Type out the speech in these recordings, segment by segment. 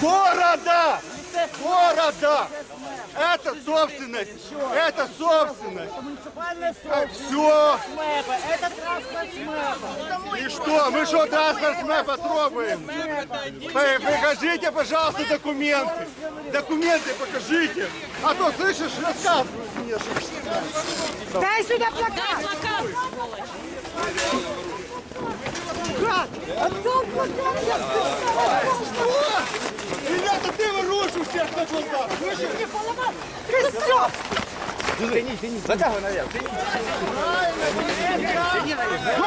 Города! Города! Это собственность! Это собственность! Муниципальная Все! собственность СМЭПа. Это транспорт СМЭПа. И что? Мы что, транспорт МЭПа трогаем? Покажите, пожалуйста, документы. Документы покажите. А то, слышишь, рассказывают мне, что Дай сюда плакат! Ребята, ты воруешь у всех на глазах.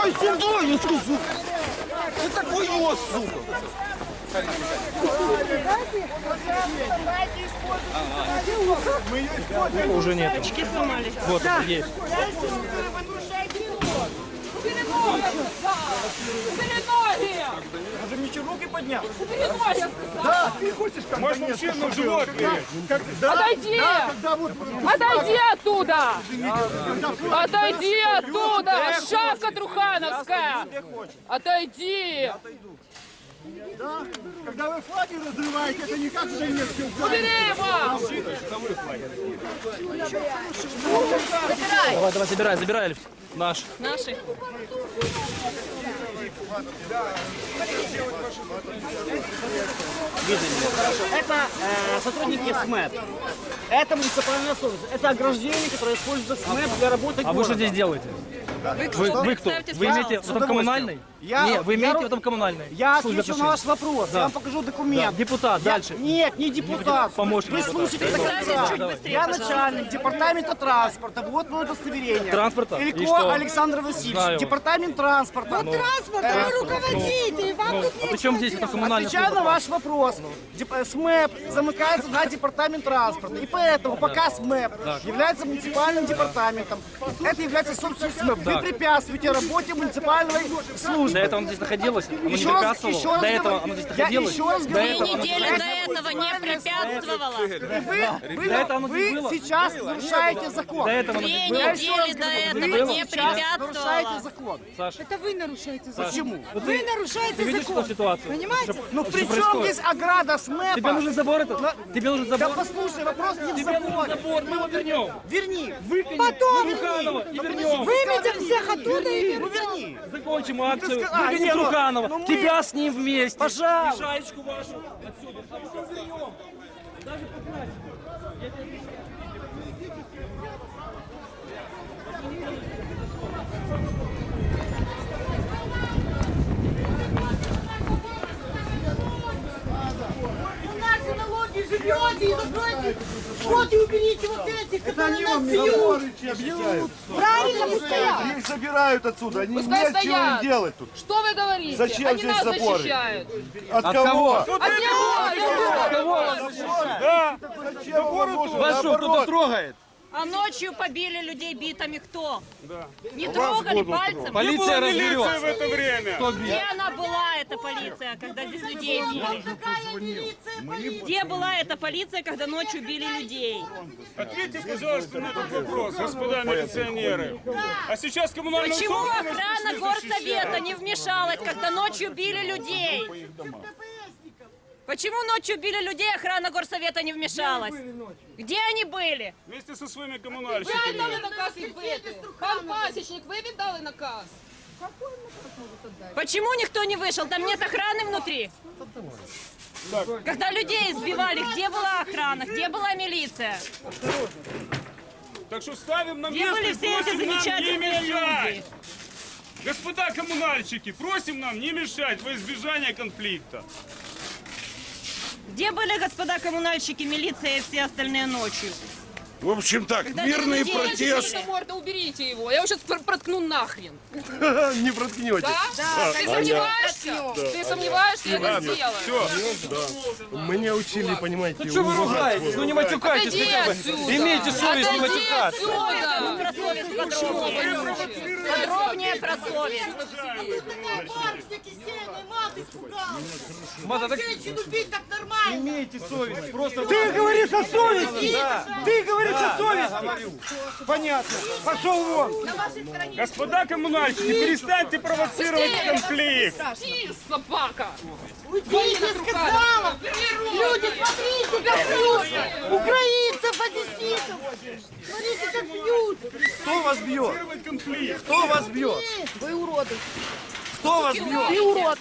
Ой, сюда, я скажу. Ты такой нос, сука. Уже нет. Вот, есть. Убери ноги! Убери ноги! Уже ничего руки поднял. Убери ноги, я сказала! Да, ты хочешь как Может, мужчину в живот лезть? как, да, Отойди! Отойди оттуда! Отойди оттуда! Шавка Трухановская! Отойди! Да, когда вы флаги разрываете, это не как женевский флаг. Убери его! Давай, давай, забирай, забирай, Альф. Наш. Наши. Это э, сотрудники СМЭП. Это муниципальная собственность. Это ограждение, которое используется СМЭП для работы А вы города. что здесь делаете? Вы, вы кто? Вы имеете в этом коммунальный? Я- Нет, вы я имеете ру- в этом коммунальный? Я Службе отвечу на ваш вопрос. Да. Я вам покажу Да, документ. депутат, Я- дальше. Нет, не депутат. Помощник Прислушайтесь до Представьтесь конца. чуть быстрее, Я пожалуйста. начальник департамента транспорта. Вот мое удостоверение. Транспорта? И Илько что? Александр Васильевич. Знаю. Департамент транспорта. Ну, Транспорт, вы руководите, вам тут А при чем здесь это коммунальный Отвечаю на ваш вопрос. Деп- СМЭП замыкается на департамент транспорта. И поэтому пока СМЭП является муниципальным департаментом, это является собственностью СМЭП. Вы препятствуете работе муниципальной службы. До этого оно здесь находилось? Оно не раз До этого оно здесь Я находилось? еще раз говорю. оно- недели до этого не препятствовала. Вы, вы- этого вы сейчас нарушаете закон. До этого Две недели до этого не препятствовала. закон. Саша, Это вы нарушаете закон. Почему? Вы ты, нарушаете ты видишь закон. эту ситуацию? Понимаете? Ну при чем здесь ограда СМЭПа? Тебе нужен забор этот? Тебе нужен Да забор? послушай, вопрос не в заборе. забор, мы его вернем. Верни. Выкинем Потом Труханова и вернем. Выметим всех оттуда и Ну верни. Закончим акцию. Нет, ну, Труханова. Тебя с ним вместе. Пожалуйста. Шаечку вашу отсюда. А потом вернем. Даже покрасим. У нас и налоги живете, и закройте. И уберите вот этих, которые нас бьют. Объявляют. Правильно, вы стоят. Их забирают отсюда. Они Пускай нет чего стоят. им делать тут. Что вы говорите? Зачем Они здесь нас заборы? защищают. От, От кого? кого? От него! Да. Зачем вам нужно? Вас что, кто-то трогает? А ночью побили людей битами кто? Не трогали пальцем? Полиция Была милиция в разберется. это время. Где она была, эта полиция, когда здесь людей били? Где была эта полиция, когда ночью били людей? Ответьте, пожалуйста, на этот вопрос, господа милиционеры. А сейчас коммунальная Почему охрана горсовета не вмешалась, когда ночью били людей? Почему ночью били людей, охрана горсовета не вмешалась? Где они были? Вместе со своими Ви коммунальщиками. віддали наказ їх бити. Пан пасічник, ви віддали наказ. Почему никто не вышел? Там нет охраны внутри. Когда людей избивали, где была охрана, где была милиция? Так что ставим на Где место были и все эти просим нам не замечательные мешать. люди? Господа коммунальщики, просим нам не мешать во избежание конфликта. Где были господа коммунальщики, милиция и все остальные ночью? В общем так, Когда мирный людей протест. Морда, уберите его. Я его сейчас проткну нахрен. Не проткнете. Да? Да. Ты сомневаешься? Ты сомневаешься? Я это сделаю. Все, Мы не учили, понимаете. Что вы ругаетесь? Ну не матюкайтесь хотя бы. отсюда. Имейте совесть не Отойди матюкаться. Отсюда. Про совесть. Такая барышня мат испугалась. Так Женщину бить так нормально. имейте совесть. Просто Ты говоришь о совести? Ты говоришь о совести? Понятно. Пошел вон. господа коммунальщики, перестаньте провоцировать конфликт. Ти, собака. Уйди, я сказала. как бьют! Украинцев, одесситов! Смотрите, как бьют! Кто вас бьет? Кто вас бьет? Вы уроды! Кто вас бьет? Ты урод!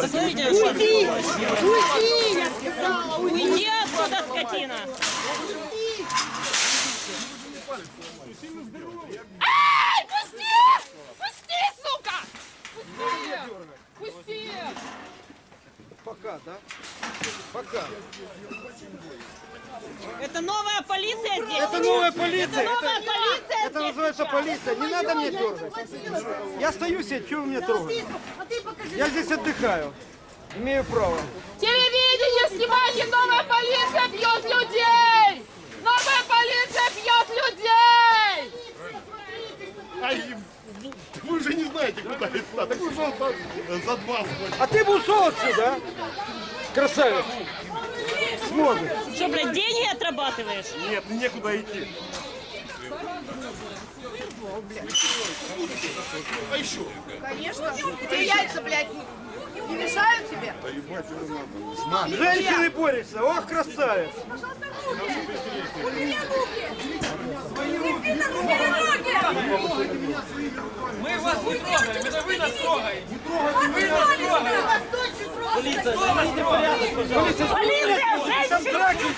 Посмотрите, Уйди! Уйди, я сказала! Уйди! Оттуда, скотина! Ай, пусти! Пусти, сука! Пусти! Пока, да? Пока. Это новая полиция здесь? Это новая полиция. Это новая Это, полиция это здесь называется сейчас. полиция. Не надо мне дергать. Я стою себе, чего вы меня трогаете? А! Я здесь отдыхаю. Имею право. Телевидение, снимайте! Новая полиция бьет людей! Новая полиция бьет людей! Вы же не знаете, куда это. Так вы же за, за два сходите. А ты бы ушел отсюда, а? Красавец. Смотри. Что, блядь, деньги отрабатываешь? Нет, некуда идти. А еще? Конечно! Тебе яйца, блядь, не мешают тебе? Женщины борются. Ох, красавец. Убери руки! Убери руки! Мы вас не трогаем, это вы нас трогаете. Полиция, женщину!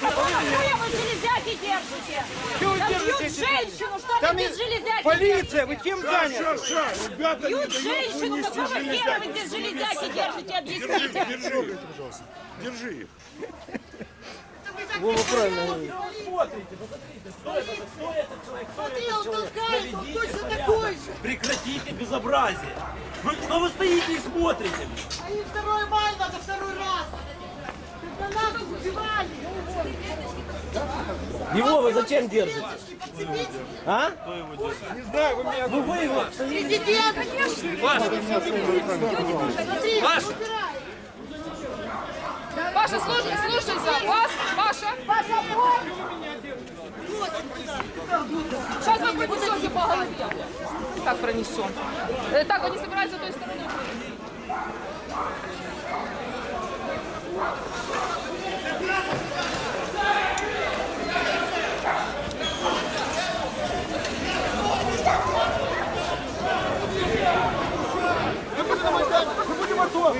Какое вы железяки держите? Чего вы Там держите бьют женщину, что Там вы без железяки полиция, вы чем заняты? Ребята, Бьют женщину, какого хера вы здесь железяки держите? Объясните. держи их, пожалуйста. Держи их. Вова правильно говорит. Смотри, он толкает, он точно такой же! Прекратите безобразие. Вы, что вы стоите и смотрите? А им второй май надо второй раз! Его вы зачем держите? А? Не знаю, вы меня... Ну вы его. Президент! Смотри, убирай! Паша, слушай, слушайся! Вас, Паша! Сейчас мы пронесемся по голове. Так пронесем. Э, Так, они собираются той стороной. Молодец.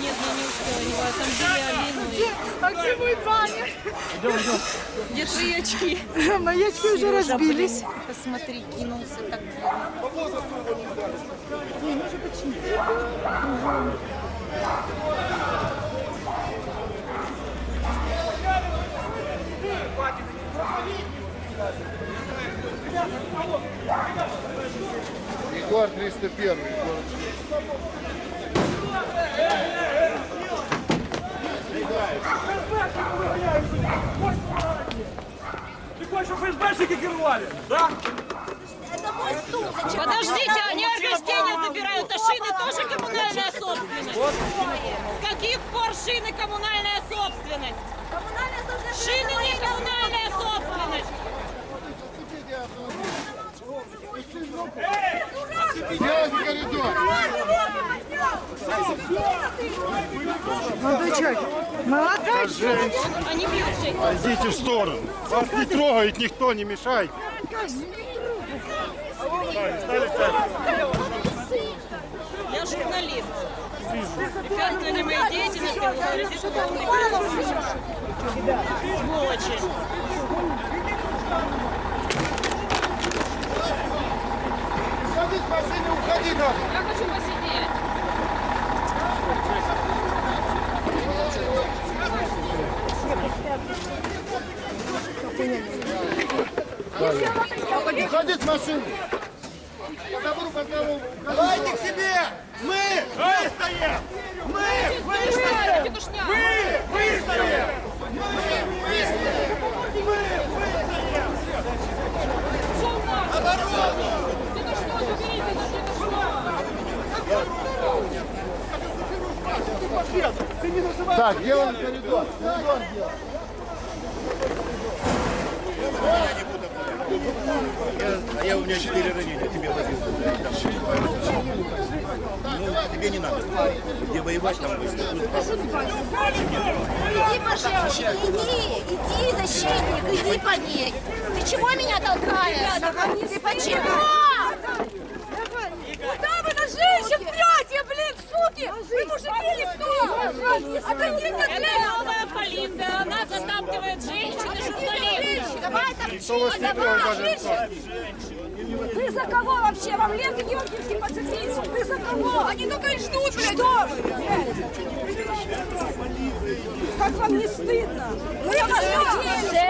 Нет, я не успела, не знаю, там били Алину. А где мой баннер? Где твои очки? Мои очки уже разбились. Посмотри, кинулся так. Егор 301. Егор. Ты хочешь, чтобы ФСБшники керовали? Да? Подождите, они объяснения забирают, а шины тоже коммунальная собственность. С каких пор шины коммунальная собственность? Шины не коммунальная собственность. Делайте коридор. Молодой человек, молодой Они бьют. Идите в сторону. Вас не трогает никто, не мешайте. Я журналист. Препятствовали моей деятельности, умный. Сволочи. Уходи с машины, уходи нахуй. Я хочу посидеть. Уходи с машины. По добру, по здорову. Давайте к себе. Мы выстоим. Мы Петушня, петушня. Так, делаем коридор. Коридор делаем. А я у меня четыре ранения, тебе возил. Ну, тебе не надо. Где воевать там быстро. Иди, пожалуйста, иди, иди, защитник, иди по ней. Ты чего меня толкаешь? Ты почему? Куда вы на женщин суки? Вы мужики или что? Отойдите от меня! Новая полиция, она затаптывает женщин и журналистов. Давай торчи, давай! Вы за кого вообще? Вам Ленка Георгиевский подцепить? Вы за кого? Они только и ждут, блядь! Что вы? Как вам не стыдно? Мы вас України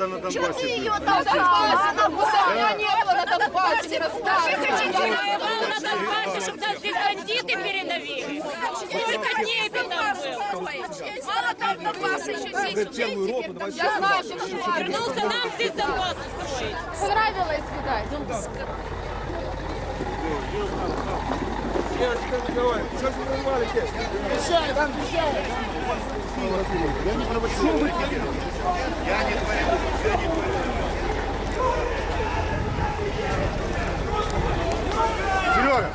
когда на Что ты Донбассе ее был. толкала? Она была не было на Донбассе, не был на Донбассе, чтобы нас здесь бандиты передавили. Сколько дней ты там был? Мало там Донбасса еще здесь Я знаю, что Вернулся нам здесь Донбасс строить. понравилось, видать. Я не провоцирую. Я не творю. Я не творю. Серега,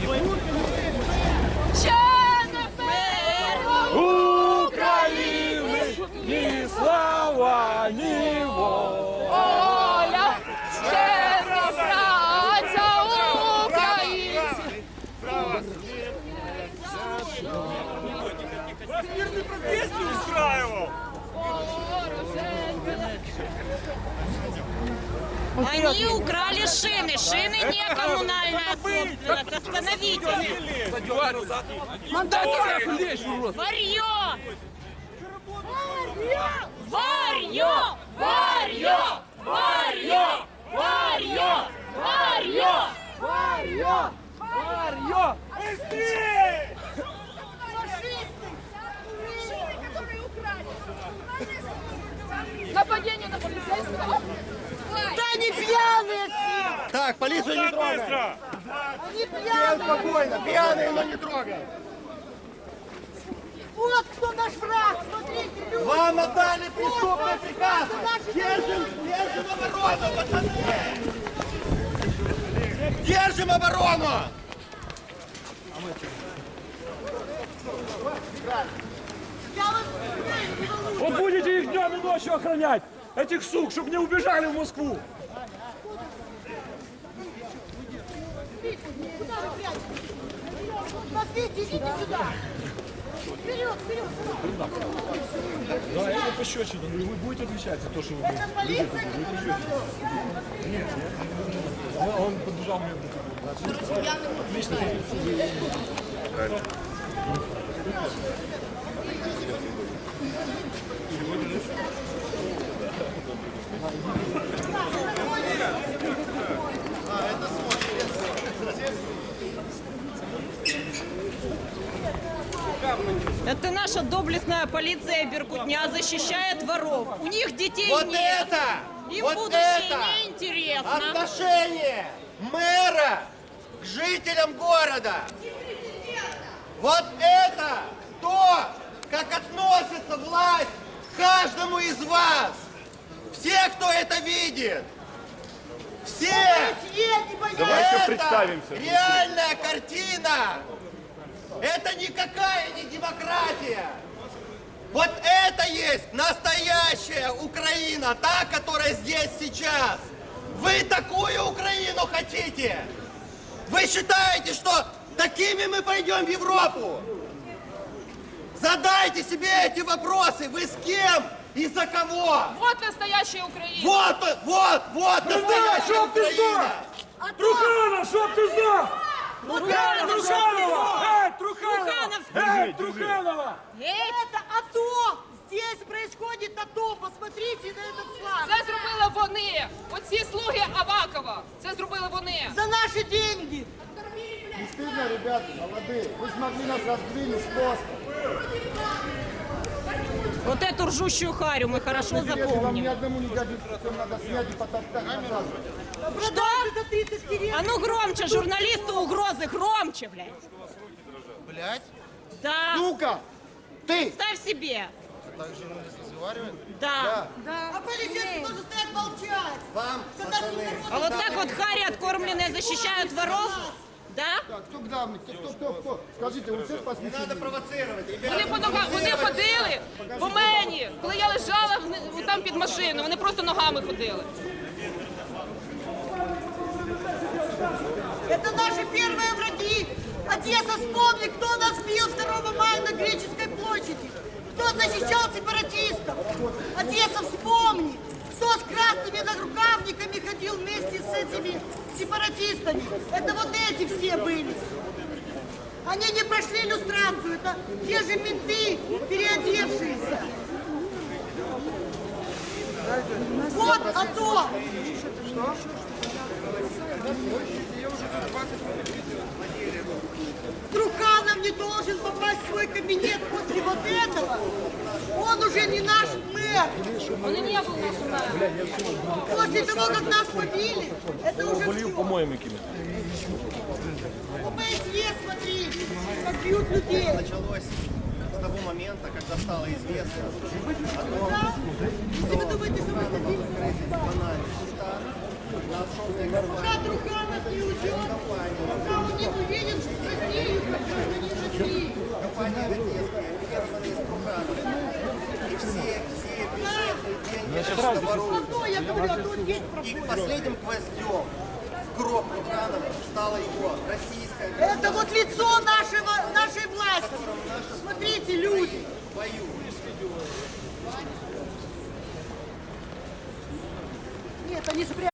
України Они украли шины. Шины не коммунальная собственность. Остановите их. Варье! Варье! Варье! Варье! Варье! Варье! Варьо! которые украли. Нападение на полицейского. Да они пьяные все! Так, полицию не трогай. Быстро. Они Все пьяные! спокойно, пьяные, но не трогай. Вот кто наш враг! Смотрите, люди! Вам отдали преступный приказ. Держим, держим оборону, пацаны. Держим оборону. Вот будете их днем и ночью охранять, этих сук, чтобы не убежали в Москву. Смотрите, идите сюда! Вперед, вперед! Да, это пощечина, вы будете отвечать за то, что вы будете. Это полиция не Он, он подбежал мне. Отлично. А, это свой. Это наша доблестная полиция Беркутня защищает воров. У них детей Вот нет. это! Им вот будущее это неинтересно. отношение мэра к жителям города. Вот это то, как относится власть к каждому из вас. Все, кто это видит. Все. Давайте это представимся. реальная картина. Это никакая не демократия. Вот это есть настоящая Украина, та, которая здесь сейчас. Вы такую Украину хотите? Вы считаете, что такими мы пойдем в Европу? Задайте себе эти вопросы. Вы с кем и за кого? Вот настоящая Украина. Вот, вот, вот настоящая Украина. Труханов, чтоб ты ну, Труханов! Труханова! Эй, Труханов! Эй, Труханова! Это АТО! Здесь происходит АТО! Посмотрите на этот флаг! Це зробили вони! Оці слуги Авакова! Это сделали вони! За наши деньги! Не стыдно, ребят, молодые. Вы смогли нас раздвинуть просто. Вот эту ржущую харю мы хорошо Билеты Вам ни запомним. одному не дадут, надо снять и потоптать. Что? 130 сирен. А ну громче, журналисту угрозы, громче, блядь. Блядь? Да. Сука! Ты! Ставь себе. Так же разговаривает? Да. Да. А полицейские тоже стоят молчать. Вам, пацаны. А вот так вот хари откормленные защищают воров? Да? Так, хто главний? Хто, хто, хто, хто? Скажіть, ви всіх Не посвідчили? треба провоцировать, Вони по ребята. вони ходили по мені, коли я лежала там під машиною, вони просто ногами ходили. Первые враги! Одесса, вспомни, кто нас бил 2 мая на Греческой площади! Кто защищал сепаратистов? Одесса, вспомни! Кто с красными нагрукавниками ходил вместе с этими сепаратистами? Это вот эти все были! Они не прошли иллюстрацию, это те же менты, переодевшиеся. Вот АТО! Труханов не должен попасть в свой кабинет после вот этого. Он уже не наш мэр. Вони не були нашими мерами. После того, как нас побили, это уже все. По-моему. ОБСЕ, смотри, как бьют людей. Началось с того момента, когда стало известно Да? Если вы думаете, что мы хотим Пока Труханов не уйдет, пока он не в Россию, как гражданин России. И я говорю, АТо здесь И проходит. последним гвоздем в гроб Труханова стала его российская Это вот лицо нашего, нашей власти. Смотрите, люди. бою. Нет, они спрятали.